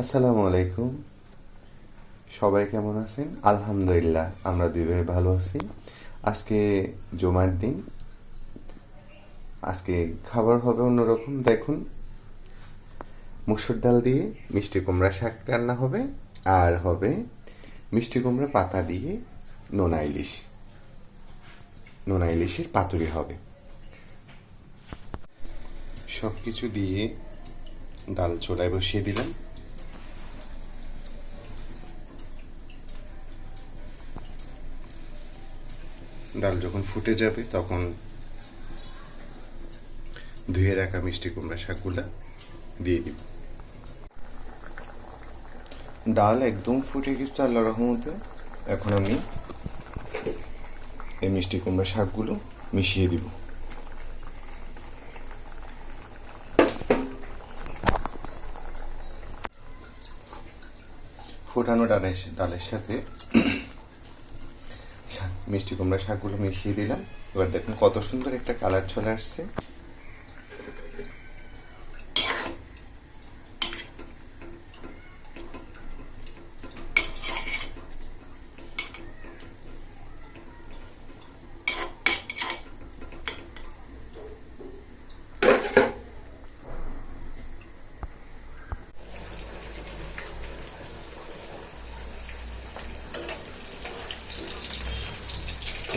আসসালামু আলাইকুম। সবাই কেমন আছেন? আলহামদুলিল্লাহ, আমরা দুই ভাই ভালো আছি। আজকে জমার দিন। আজকে খাবার হবে অন্যরকম, দেখুন। মুসুর ডাল দিয়ে মিষ্টি কুমড়া শাক রান্না হবে, আর হবে মিষ্টি কুমড়া পাতা দিয়ে নোনা ইলিশ। নোনা ইলিশের পাতুরি হবে। সব কিছু দিয়ে ডাল চোলায় বসিয়ে দিলাম। ডাল যখন ফুটে যাবে, তখন ধুয়ে রাখা মিষ্টি কুমড়া শাকগুলা দিয়ে দিব। ডাল একদম ফুটে গেছে আল্লাহ রহমতে। এখন আমি এই মিষ্টি কুমড়া শাকগুলো মিশিয়ে দিব। ফোটানো ডালের ডালের সাথে মিষ্টি কুমড়া শাকগুলো মিশিয়ে দিলাম। এবার দেখুন কত সুন্দর একটা কালার চলে আসছে।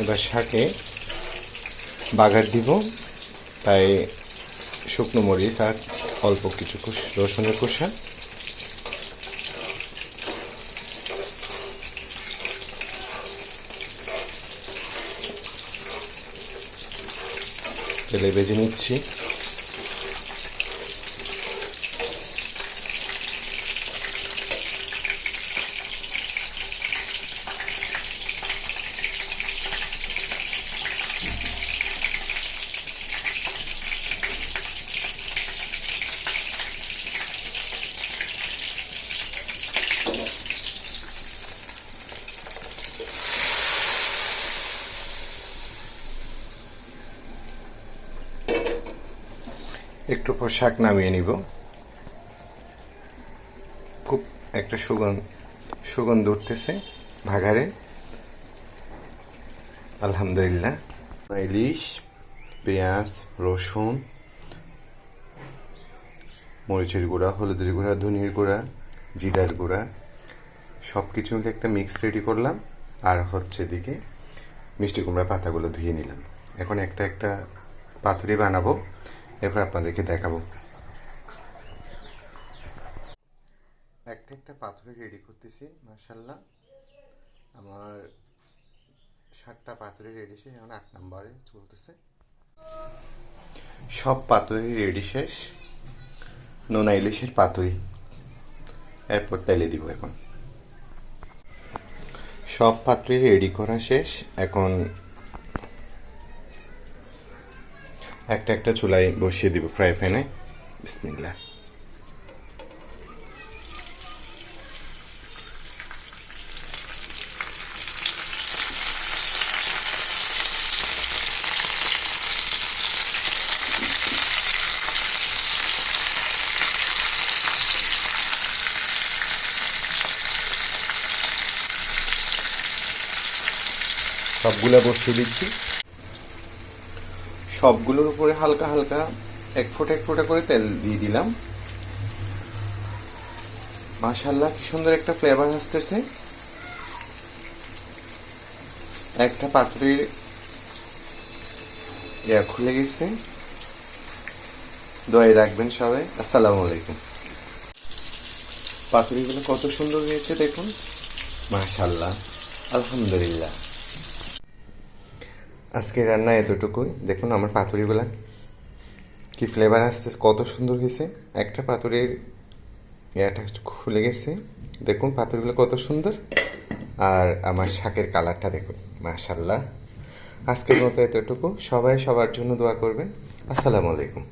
এবার শাকে বাঘার দিব, তাই শুকনো মরিচ আর অল্প কিছু রসুনের কোষা তেলে বেজে নিচ্ছি। একটু পর শাক নামিয়ে নিব। খুব একটা সুগন্ধ সুগন্ধ উঠতেছে ভাগারে আলহামদুলিল্লাহ। ইলিশ, পেঁয়াজ, রসুন, মরিচের গুঁড়া, হলুদের গুঁড়া, ধনিয়ার গুঁড়া, জিরার গুঁড়া সব কিছু মিলে একটা মিক্স রেডি করলাম। আর হচ্ছে দিকে মিষ্টি কুমড়া পাতাগুলো ধুয়ে নিলাম। এখন একটা একটা পাতুরি বানাবো। এরপর আপনাদেরকে দেখাবো। একটা একটা পাথরে রেডি করতেছি মার্শাল্লাহ আমার সাতটা পাথরে রেডি শেষ এখন আট নম্বরে চলতেছে। সব পাতুরি রেডি শেষ। নোনা ইলিশের পাতুরি। এরপর তেলে দিব এখন। সব পাতুরি রেডি করা শেষ। এখন একটা একটা চুলায় বসিয়ে দিব ফ্রাই প্যানে। বিসমিল্লা সবগুলা বসিয়ে দিচ্ছি। সবগুলোর উপরে হালকা হালকা এক ফোঁটা এক ফোঁটা করে তেল দিয়ে দিলাম। মাশাল্লাহ কি সুন্দর একটা ফ্লেভার আসতেছে। একটা পাত্রের ইয়া খুলে গেছে। দোয়াই রাখবেন সবাই। আসসালামু আলাইকুম। পাতুরিগুলো কত সুন্দর হয়েছে দেখুন। মাশাল্লাহ আলহামদুলিল্লাহ। আজকে রান্না এতটুকুই। দেখুন, আমার পাতুরিগুলা কি ফ্লেভার আসছে, কত সুন্দর হয়েছে। একটা পাতুরির ইয়াটা খুলে গেছে। দেখুন, পাতুরিগুলো কত সুন্দর। আর আমার শাকের কালারটা দেখুন মাশাল্লাহ আজকের মতো এতটুকু। সবাই সবার জন্য দোয়া করবেন। আসসালামু আলাইকুম।